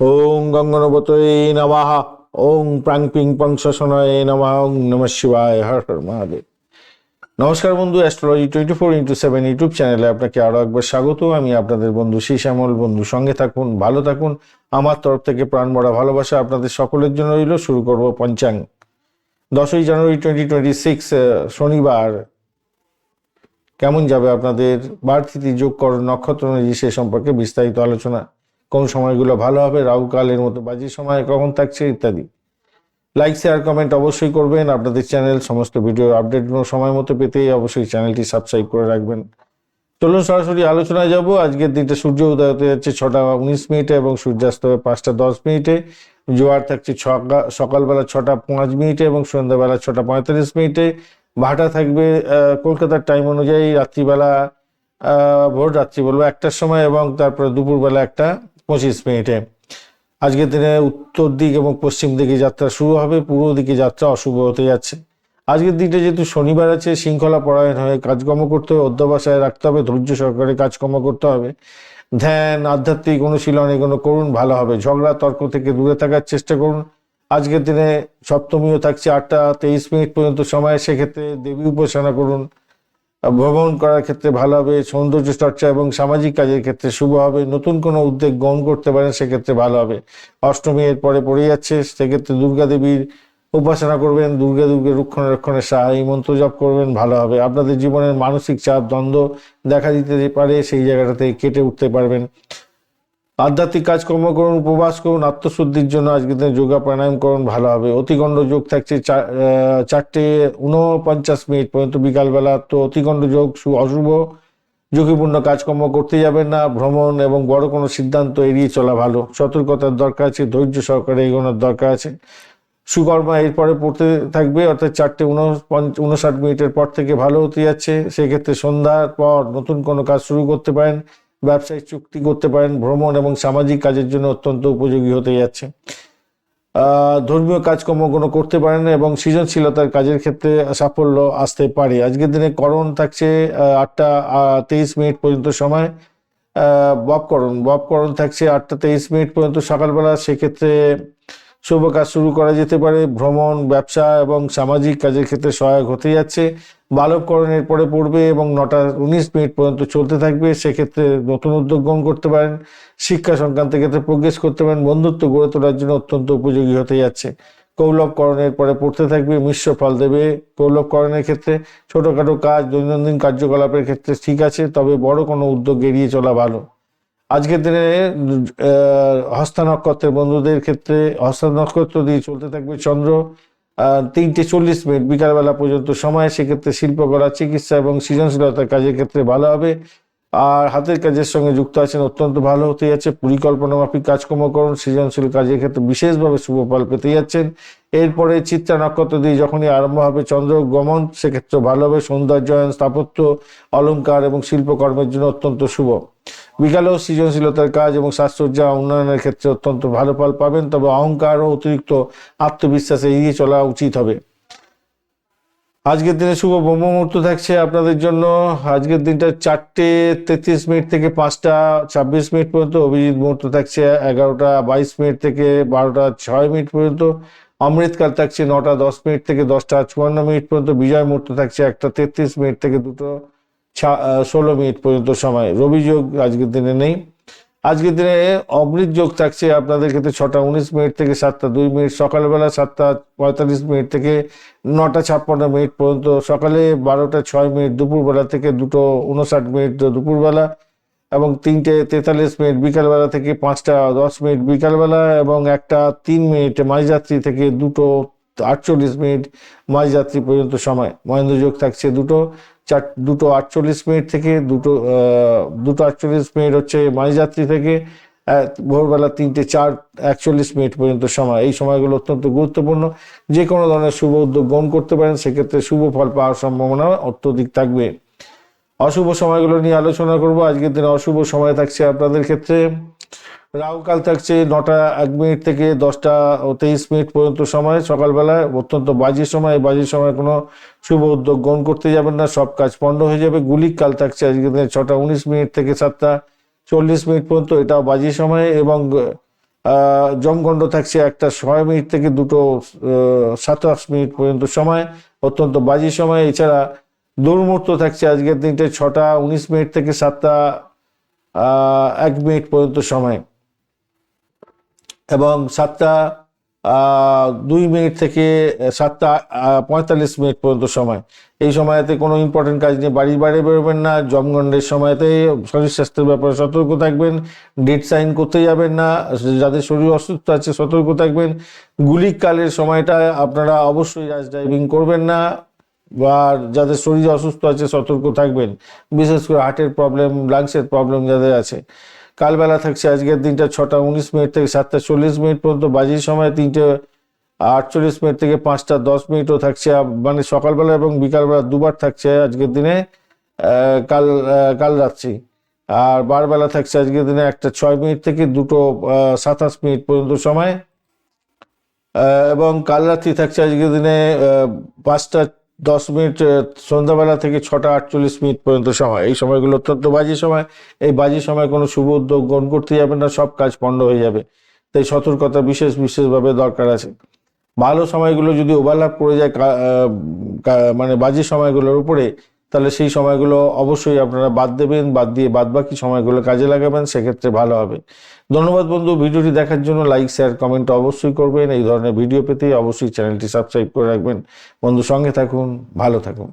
ওং গঙ্গনবতয়ে নমঃ। ওং প্রাং পিং পং শশনয়ে নমঃ। ওং নম শিবায়। হর হর মহাদেব। নমস্কার বন্ধু, astrology twenty four into seven YouTube চ্যানেলে আপনাকে আরও একবার স্বাগত। আমি আপনাদের বন্ধু শ্যামল বন্ধু সঙ্গে থাকুন, ভালো থাকুন। আমার তরফ থেকে প্রাণ ভরা ভালোবাসা আপনাদের সকলের জন্য রইল। শুরু করব পঞ্চাঙ্গ দশই জানুয়ারি টোয়েন্টি টোয়েন্টি সিক্স শনিবার। কেমন যাবে আপনাদের বাড়তিথি যোগকরণ নক্ষত্র সে সম্পর্কে বিস্তারিত আলোচনা? কোন সময়গুলো ভালো হবে রাহুকালের মতো বাজি সময় কখন থাকছে ইত্যাদি। লাইক শেয়ার কমেন্ট অবশ্যই করবেন। আপনাদের চ্যানেল সমস্ত ভিডিও আপডেটগুলো সময় মতো পেতে অবশ্যই চ্যানেলটি সাবস্ক্রাইব করে রাখবেন। চলুন সরাসরি আলোচনায় যাব। আজকের দিনটা সূর্য উদয় হতে যাচ্ছে ছটা উনিশ মিনিটে এবং সূর্যাস্ত হবে পাঁচটা দশ মিনিটে। জোয়ার থাকছে সকালবেলা ছটা পাঁচ মিনিটে এবং সন্ধ্যাবেলা ছটা পঁয়তাল্লিশ মিনিটে। ভাটা থাকবে কলকাতার টাইম অনুযায়ী রাত্রিবেলা ভোর রাত্রি বলব একটার সময় এবং তারপরে দুপুরবেলা একটা পঁচিশ মিনিটে। আজকের দিনে উত্তর দিক এবং পশ্চিম দিকে যাত্রা শুরু হবে, পূর্ব দিকে যাত্রা অশুভ হতে যাচ্ছে। আজকের দিনটা যেহেতু শনিবার আছে, শৃঙ্খলা পরায়ণ হয়ে কাজকর্ম করতে হবে, অধ্যবসায় রাখতে হবে, ধৈর্য সহকারে কাজকর্ম করতে হবে। ধ্যান, আধ্যাত্মিক অনুশীলন এগুলো করুন, ভালো হবে। ঝগড়া, তর্ক থেকে দূরে থাকার চেষ্টা করুন। আজকের দিনে সপ্তমীও থাকছে, আটটা তেইশ মিনিট পর্যন্ত সময়, সেক্ষেত্রে দেবী উপাসনা করুন। ভ্রমণ করার ক্ষেত্রে ভালো হবে, সৌন্দর্য চর্চা এবং সামাজিক কাজের ক্ষেত্রে শুভ হবে, নতুন কোনো উদ্যোগ গ্রহণ করতে পারেন সেক্ষেত্রে ভালো হবে। অষ্টমী এর পরে পড়ে যাচ্ছে, সেক্ষেত্রে দুর্গাদেবীর উপাসনা করবেন, দুর্গা দুর্গের রক্ষণে রক্ষণের সাহায্য মন্ত্র জপ করবেন, ভালো হবে। আপনাদের জীবনের মানসিক চাপ, দ্বন্দ্ব দেখা দিতে পারে, সেই জায়গাটাতে কেটে উঠতে পারবেন। আধ্যাত্মিক কাজকর্ম করুন, উপবাস করুন, আত্মশুদ্ধির জন্য আজকের দিনে যোগা প্রাণায়াম করুন, ভালো হবে। অতিগণ্ড যোগ থাকছে চারটে উনপঞ্চাশ মিনিট পর্যন্ত বিকালবেলা। তো অতিগণ্ড যোগ অশুভ। ঝুঁকিপূর্ণ কাজকর্ম করতে যাবেন না। ভ্রমণ এবং বড় কোনো সিদ্ধান্ত এড়িয়ে চলা ভালো। সতর্কতার দরকার আছে, ধৈর্য সহকারে এগোনোর দরকার আছে। সুকর্মা এরপরে পড়তে থাকবে, অর্থাৎ চারটে উনষাট মিনিটের পর থেকে ভালো হতে যাচ্ছে। সেক্ষেত্রে সন্ধ্যার পর নতুন কোনো কাজ শুরু করতে পারেন। ব্যবসায়িক চুক্তি করতে পারেন ভ্রমণ এবং সামাজিক কাজের জন্য অত্যন্ত উপযোগী হতে যাচ্ছে। ধর্মীয় কাজকর্ম কোনো করতে পারেন এবং সৃজনশীলতার কাজের ক্ষেত্রে সাফল্য আসতে পারে। আজকের দিনে করণ থাকছে আটটা তেইশ মিনিট পর্যন্ত সময়। আহ, ববকরণ ববকরণ থাকছে আটটা তেইশ মিনিট পর্যন্ত সকালবেলা। সেক্ষেত্রে শুভ কাজ শুরু করা যেতে পারে। ভ্রমণ, ব্যবসা এবং সামাজিক কাজের ক্ষেত্রে সহায়ক হতে যাচ্ছে। বালবকরণের পরে পড়বে এবং নটা উনিশ মিনিট পর্যন্ত চলতে থাকবে। সেক্ষেত্রে নতুন উদ্যোগ গ্রহণ করতে পারেন। শিক্ষা সংক্রান্ত ক্ষেত্রে প্রোগ্রেস করতে পারেন। বন্ধুত্ব গড়ে তোলার জন্য অত্যন্ত উপযোগী হতে যাচ্ছে। কৌলভকরণের পরে পড়তে থাকবে। মিশ্র ফল দেবে কৌলভকরণের ক্ষেত্রে। ছোটোখাটো কাজ, দৈনন্দিন কার্যকলাপের ক্ষেত্রে ঠিক আছে, তবে বড় কোনো উদ্যোগ এড়িয়ে চলা ভালো। আজকের দিনে হস্তা নক্ষত্রের বন্ধুদের ক্ষেত্রে হস্তা নক্ষত্র দিয়ে চলতে থাকবে চন্দ্র। তিনটে চল্লিশ মিনিট বিকালবেলা পর্যন্ত সময়, সেক্ষেত্রে শিল্প শিল্পকলা চিকিৎসা এবং সৃজনশীলতার কাজের ক্ষেত্রে ভালো হবে। আর হাতের কাজের সঙ্গে যুক্ত আছেন, অত্যন্ত ভালো হতে যাচ্ছে। পরিকল্পনা মাফিক কাজকর্ম করুন, সৃজনশীল কাজের ক্ষেত্রে বিশেষভাবে শুভ ফল পেতে যাচ্ছেন। এরপরে চিত্রা নক্ষত্র দিয়ে যখনই আরম্ভ হবে চন্দ্র গমন, সেক্ষেত্রে ভালো হবে। সৌন্দর্যায়ন, স্থাপত্য, অলংকার এবং শিল্পকর্মের জন্য অত্যন্ত শুভ। বিকালেও সৃজনশীলতার কাজ এবং সাজসজ্জা উন্নয়নের ক্ষেত্রে অত্যন্ত ভালো ফল পাবেন, তবে অহংকার ও অতিরিক্ত আত্মবিশ্বাসে এড়িয়ে চলা উচিত হবে। আজকের দিনে শুভ ব্রহ্ম মুহূর্ত থাকছে আপনাদের জন্য। আজকের দিনটা চারটে তেত্রিশ মিনিট থেকে পাঁচটা ছাব্বিশ মিনিট পর্যন্ত, অভিজিৎ মুহূর্ত থাকছে এগারোটা বাইশ মিনিট থেকে বারোটা ছয় মিনিট পর্যন্ত অমৃতকাল থাকছে নটা দশ মিনিট থেকে দশটা চুয়ান্ন মিনিট পর্যন্ত, বিজয় মুহূর্ত থাকছে একটা তেত্রিশ মিনিট থেকে দুটো ষোলো মিনিট পর্যন্ত সময়। রবি যোগ আজকের দিনে নেই। আজকের দিনে অমৃত যোগ থাকছে আপনাদের ক্ষেত্রে ছটা উনিশ মিনিট থেকে সাতটা দুই মিনিট, সকালবেলা সাতটা পঁয়তাল্লিশ মিনিট থেকে নটা ছাপ্পান্ন মিনিট পর্যন্ত, সকালে বারোটা ছয় মিনিট দুপুরবেলা থেকে দুটো উনষাট মিনিট দুপুরবেলা এবং তিনটে তেতাল্লিশ মিনিট বিকালবেলা থেকে পাঁচটা দশ মিনিট বিকালবেলা এবং একটা তিন মিনিট মাঝযাত্রী থেকে দুটো আটচল্লিশ মিনিট মাঝযাত্রী পর্যন্ত সময়। মহেন্দ্র যোগ থাকছে দুটো, চার, দুটো আটচল্লিশ মিনিট থেকে দুটো দুটো আটচল্লিশ মিনিট হচ্ছে মাঝযাত্রী থেকে ভোরবেলা তিনটে চার, একচল্লিশ মিনিট পর্যন্ত সময়। এই সময়গুলো অত্যন্ত গুরুত্বপূর্ণ। যে কোনো ধরনের শুভ উদ্যোগ গ্রহণ করতে পারেন, সেক্ষেত্রে শুভ ফল পাওয়ার সম্ভাবনা অত্যধিক থাকবে। অশুভ সময়গুলো নিয়ে আলোচনা করব। আজকের দিনে অশুভ সময় থাকছে আপনাদের ক্ষেত্রে। রাহুকাল থাকছে নটা, এক মিনিট থেকে দশটা তেইশ মিনিট পর্যন্ত সময় সকালবেলায় অত্যন্ত বাজে সময়। এই বাজে সময় কোনো শুভ উদ্যোগ গ্রহণ করতে যাবেন না, সব কাজ পণ্ড হয়ে যাবে। গুলিক কাল থাকছে আজকের দিনে ছটা উনিশ মিনিট থেকে সাতটা চল্লিশ মিনিট পর্যন্ত এটাও বাজে সময় এবং জমগণ্ড থাকছে একটা ছয় মিনিট থেকে দুটো সাতাশ মিনিট পর্যন্ত সময়, অত্যন্ত বাজি সময়। এছাড়া দুর্মূর্ত থাকছে আজকের দিনটা ছটা উনিশ মিনিট থেকে সাতটা এক মিনিট পর্যন্ত সময়। এবং সাতটা দুই মিনিট থেকে সাতটা পঁয়তাল্লিশ মিনিট পর্যন্ত সময়। এই সময়তে কোনো ইম্পর্টেন্ট কাজ নিয়ে বাড়ির বাইরে বেরোবেন না জমগণ্ডের সময়তে শরীর স্বাস্থ্যের ব্যাপারে সতর্ক থাকবেন, ডেট সাইন করতে যাবেন না, যাদের শরীর অসুস্থ আছে সতর্ক থাকবেন। গুলিকালের সময়টা আপনারা অবশ্যই রাজ ড্রাইভিং করবেন না। বা যাদের শরীর অসুস্থ আছে, সতর্ক থাকবেন। বিশেষ করে হার্টের প্রবলেম লাংসের প্রবলেম যাদের আছে। কালবেলা থাকছে, আজকের দিনটা ছটা উনিশ মিনিট থেকে সাতটা চল্লিশ মিনিট পর্যন্ত। বাজির সময় তিনটে আটচল্লিশ মিনিট থেকে পাঁচটা দশ মিনিটও থাকছে। মানে সকালবেলা এবং বিকালবেলা দুবার থাকছে আজকের দিনে কাল কাল রাত্রি। আর বারবেলা থাকছে আজকের দিনে একটা ছয় মিনিট থেকে দুটো সাতাশ মিনিট পর্যন্ত সময়। এবং কাল রাত্রি থাকছে আজকের দিনে পাঁচটা দশ মিনিট সন্ধ্যাবেলা থেকে ছটা আটচল্লিশ মিনিট পর্যন্ত সময়। এই সময়গুলো অত্যন্ত বাজে সময়। এই বাজে সময় কোনো শুভ উদ্যোগ গ্রহণ করতে যাবে না, সব কাজ পণ্ড হয়ে যাবে। তাই সতর্কতা বিশেষ, বিশেষভাবে দরকার আছে। ভালো সময়গুলো যদি ওভারল্যাপ করে যায় মানে বাজে সময়গুলোর উপরে তাহলে সেই সময়গুলো অবশ্যই আপনারা বাদ দেবেন, বাদ দিয়ে বাদ বাকি সময়গুলো কাজে লাগাবেন, সেক্ষেত্রে ভালো হবে। ধন্যবাদ বন্ধু, ভিডিওটি দেখার জন্য লাইক, শেয়ার, কমেন্ট অবশ্যই করবেন। এই ধরনের ভিডিও পেতে অবশ্যই চ্যানেলটি সাবস্ক্রাইব করে রাখবেন। বন্ধু সঙ্গে থাকুন, ভালো থাকুন।